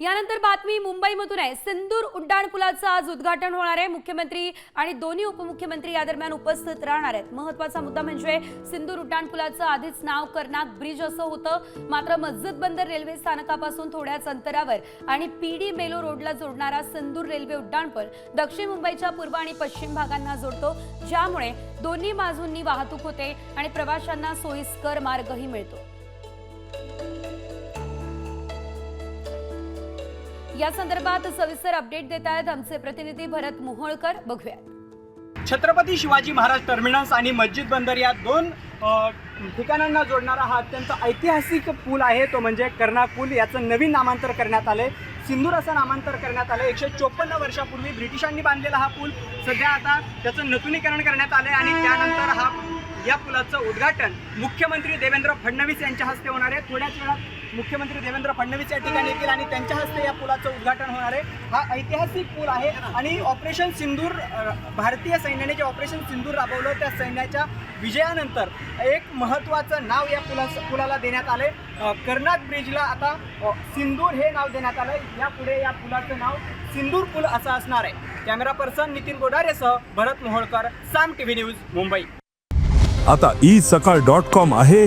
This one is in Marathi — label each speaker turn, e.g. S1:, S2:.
S1: यानंतर बातमी मुंबईमधून आहे. सिंदूर उड्डाणपुलाचं आज उद्घाटन होणार आहे. मुख्यमंत्री आणि दोन्ही उपमुख्यमंत्री या दरम्यान उपस्थित राहणार आहेत. महत्त्वाचा मुद्दा म्हणजे सिंदूर उड्डाणपुलाचं आधीच नाव कर्नाक ब्रिज असं होतं. मात्र मस्जिद बंदर रेल्वे स्थानकापासून थोड्याच अंतरावर आणि पीडी मेलो रोडला जोडणारा सिंदूर रेल्वे उड्डाणपूल दक्षिण मुंबईच्या पूर्व आणि पश्चिम भागांना जोडतो. ज्यामुळे दोन्ही बाजूंनी वाहतूक होते आणि प्रवाशांना सोयीस्कर मार्गही मिळतो. या संदर्भात सविस्तर अपडेट देत आहेत आमचे प्रतिनिधी भरत मोहोळकर. बघूयात.
S2: छत्रपती शिवाजी महाराज टर्मिनस आणि मस्जिद बंदर या दोन ठिकाणांना जोडणारा हा अत्यंत ऐतिहासिक पूल आहे. तो म्हणजे कर्णा पूल याचं नवीन नामांतर करण्यात आले सिंदूर असं नामांतर करण्यात आलं एकशे चोपन्न वर्षापूर्वी ब्रिटिशांनी बांधलेला हा पूल सध्या आता त्याचं नूतनीकरण करण्यात आलं आणि त्यानंतर हा या पुलाचं उद्घाटन मुख्यमंत्री देवेंद्र फडणवीस यांच्या हस्ते होणार आहे. थोड्याच वेळात मुख्यमंत्री देवेंद्र फडणवीस या ठिकाणी येतील आणि त्यांच्या हस्ते या पुलाचं उद्घाटन होणार आहे. हा ऐतिहासिक पूल आहे आणि ऑपरेशन सिंदूर भारतीय सैन्याने जे ऑपरेशन सिंदूर राबवलं त्या सैन्याच्या विजयानंतर एक महत्त्वाचं नाव या पुला पुलाला देण्यात आले कर्नाट ब्रिजला आता सिंदूर हे नाव देण्यात आलं यापुढे या पुलाचं नाव सिंदूर पूल असं असणार आहे. Camera person Nitin गोडारेसह Bharat Moholkar Saam T V news Mumbai.
S3: आता ई सकाळ डॉट कॉम आहे.